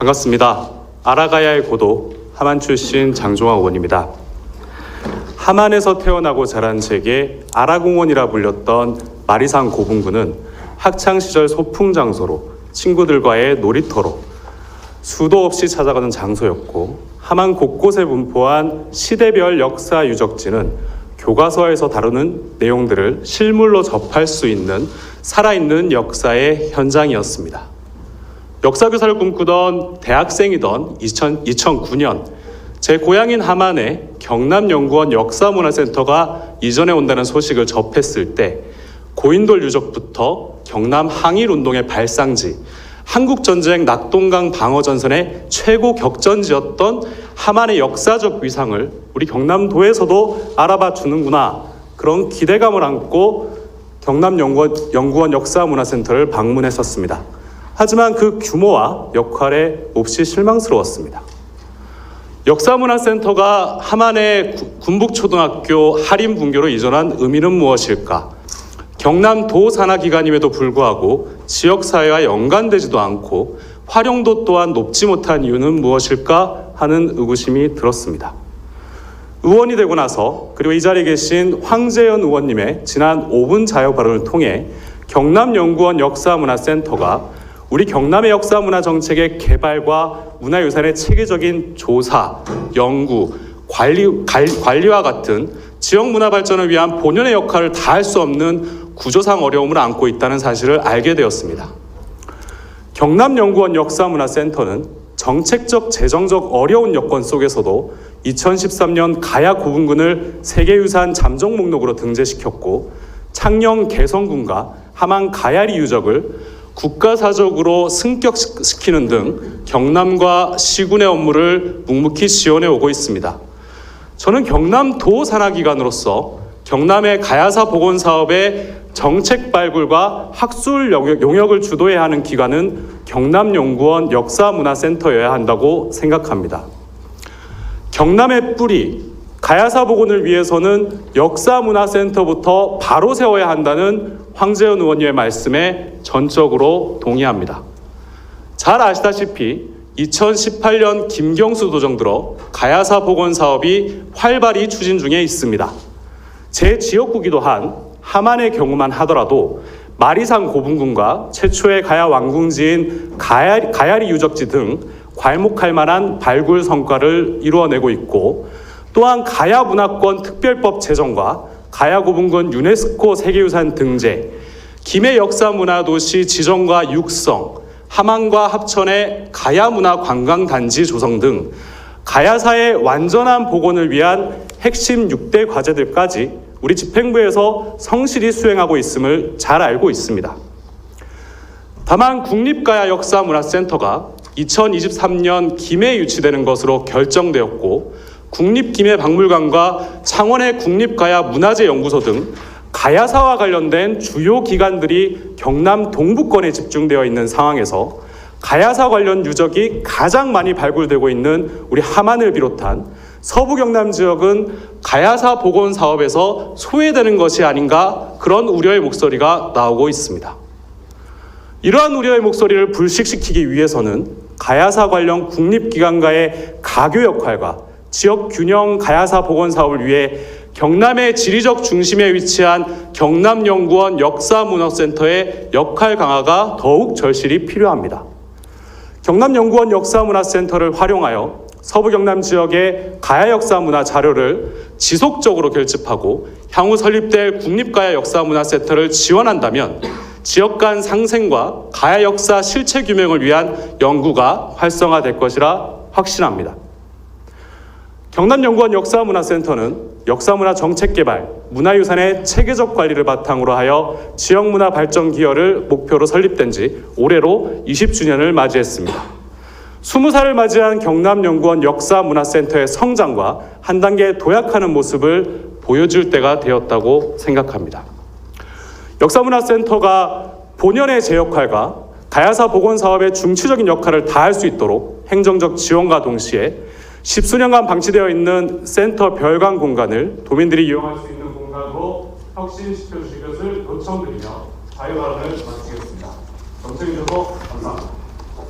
반갑습니다. 알아가야 할 고도 하만 출신 장종화 의원입니다. 하만에서 태어나고 자란 제게 아라공원이라 불렸던 마리산 고분구는 학창 시절 소풍 장소로 친구들과의 놀이터로 수도 없이 찾아가는 장소였고 하만 곳곳에 분포한 시대별 역사 유적지는 교과서에서 다루는 내용들을 실물로 접할 수 있는 살아있는 역사의 현장이었습니다. 역사 교사를 꿈꾸던 대학생이던 2000, 2009년 제 고향인 하만에 경남연구원 역사문화센터가 이전해 온다는 소식을 접했을 때 고인돌 유적부터 경남 항일운동의 발상지 한국전쟁 낙동강 방어전선의 최고 격전지였던 하만의 역사적 위상을 우리 경남도에서도 알아봐 주는구나 그런 기대감을 안고 경남연구원 연구원 역사문화센터를 방문했었습니다. 하지만 그 규모와 역할에 몹시 실망스러웠습니다. 역사문화센터가 구- 군북초등학교 할인 분교로 이전한 의미는 무엇일까? 경남도 산하기관임에도 불구하고 지역사회와 연관되지도 않고 활용도 또한 높지 못한 이유는 무엇일까 하는 의구심이 들었습니다. 의원이 되고 나서 그리고 이 자리에 계신 황재현 의원님의 지난 5분 자유 발언을 통해 경남연구원 역사문화센터가 우리 경남의 역사 문화 정책의 개발과 문화유산의 체계적인 조사, 연구, 관리, 갈- 관리와 같은 지역 문화 발전을 위한 본연의 역할을 다할 수 없는 구조상 어려움을 안고 있다는 사실을 알게 되었습니다. 경남연구원 역사문화센터는 정책적 재정적 어려운 여건 속에서도 2013년 가야 고분군을 세계유산 잠정 목록으로 등재시켰고 창녕 개성군과 함안 가야리 유적을 국가사적으로 승격시키는 등 경남과 시군의 업무를 묵묵히 지원해 오고 있습니다. 저는 경남도 산하기관으로서 경남의 가야사 복원 사업의 정책 발굴과 학술 영역- 용역 을 주도해야 하는 기관은 경남연구원 역사문화센터여야 한다고 생각합니다. 경남의 뿌리 가야사 복원을 위해서는 역사문화센터부터 바로 세워야 한다는 황재현 의원님의 말씀에 전적으로 동의합니다. 잘 아시다시피 2018년 김경수 도정 들어 가야사 복원 사업이 활발히 추진 중에 있습니다. 제 지역구기도 한 하만의 경우만 하더라도 마리산 고분군과 최초의 가야 왕궁지인 가야, 가야리 유적지 등 괄목할 만한 발굴 성과를 이루어내고 있고 또한 가야 문화권 특별법 제정과 가야 고분군 유네스코 세계유산 등재, 김해 역사 문화도시 지정과 육성, 함안과 합천의 가야 문화 관광 단지 조성 등 가야사의 완전한 복원을 위한 핵심 6대 과제들까지 우리 집행부에서 성실히 수행하고 있음을 잘 알고 있습니다. 다만 국립가야 역사문화센터가 2023년 김해에 유치되는 것으로 결정되었고 국립김해박물관과 창원의 국립가야 문화재 연구소 등 가야사와 관련된 주요 기관들이 경남 동부권에 집중되어 있는 상황에서 가야사 관련 유적이 가장 많이 발굴되고 있는 우리 함안을 비롯한 서부 경남 지역은 가야사 복원 사업에서 소외되는 것이 아닌가 그런 우려의 목소리가 나오고 있습니다. 이러한 우려의 목소리를 불식시키기 위해서는 가야사 관련 국립기관과의 가교 역할과 지역 균형 가야사 복원 사업을 위해 경남의 지리적 중심에 위치한 경남연구원 역사문화센터의 역할 강화가 더욱 절실히 필요합니다. 경남연구원 역사문화센터를 활용하여 서부 경남 지역의 가야 역사 문화 자료를 지속적으로 결집하고 향후 설립될 국립가야 역사 문화 센터를 지원한다면 지역 간 상생과 가야 역사 실체 규명을 위한 연구가 활성화될 것이라 확신합니다. 경남연구원 역사문화센터는 역사문화 정책 개발, 문화유산의 체계적 관리를 바탕으로 하여 지역문화 발전 기여를 목표로 설립된 지 올해로 20주년을 맞이했습니다. 20살을 맞이한 경남연구원 역사문화센터의 성장과 한 단계 도약하는 모습을 보여줄 때가 되었다고 생각합니다. 역사문화센터가 본연의 제 역할과 가야사 복원 사업의 중추적인 역할을 다할 수 있도록 행정적 지원과 동시에 십수년간 방치되어 있는 센터 별관 공간을 도민들이 이용할 수 있는 공간으로 혁신시켜 주실 것을 요청드리며 자유 발언을 마치겠습니다. 정치해 주셔서 감사합니다.